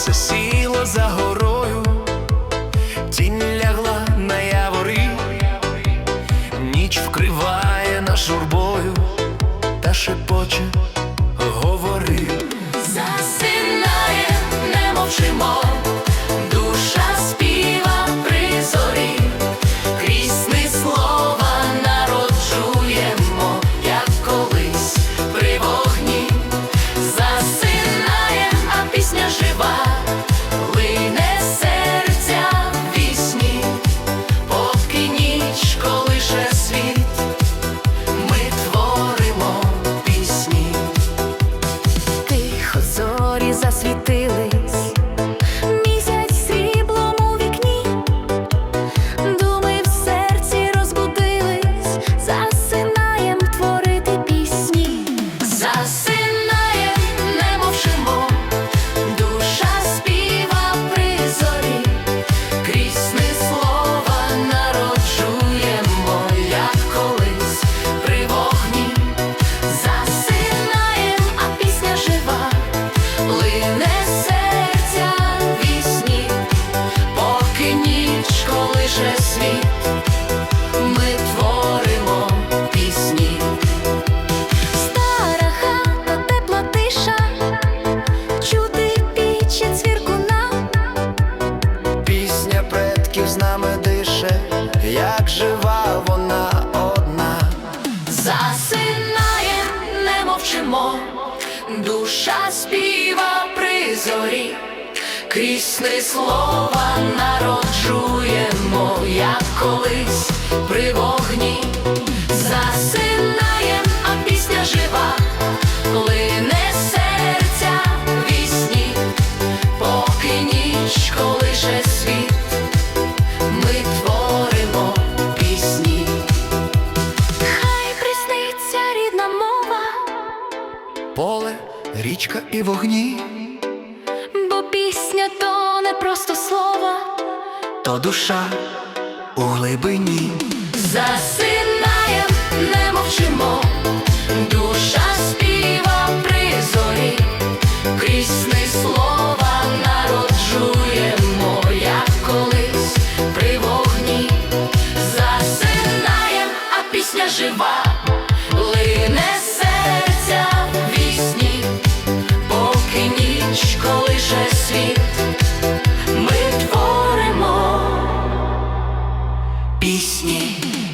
сонце сіло за горою, тінь лягла на явори, ніч вкриває нас журбою та шепоче зорі з нами дише, як жива вона одна. Засинає, не мовчимо, душа співа при зорі, крізь слова народжуємо, як колись при вогні. Поле, річка і вогні, бо пісня то не просто слова. то душа у глибині. Засинаєм, не мовчимо, душа співа при зорі, крізь сни слова народжуємо, як колись при вогні. Засинаєм, а пісня жива, песни.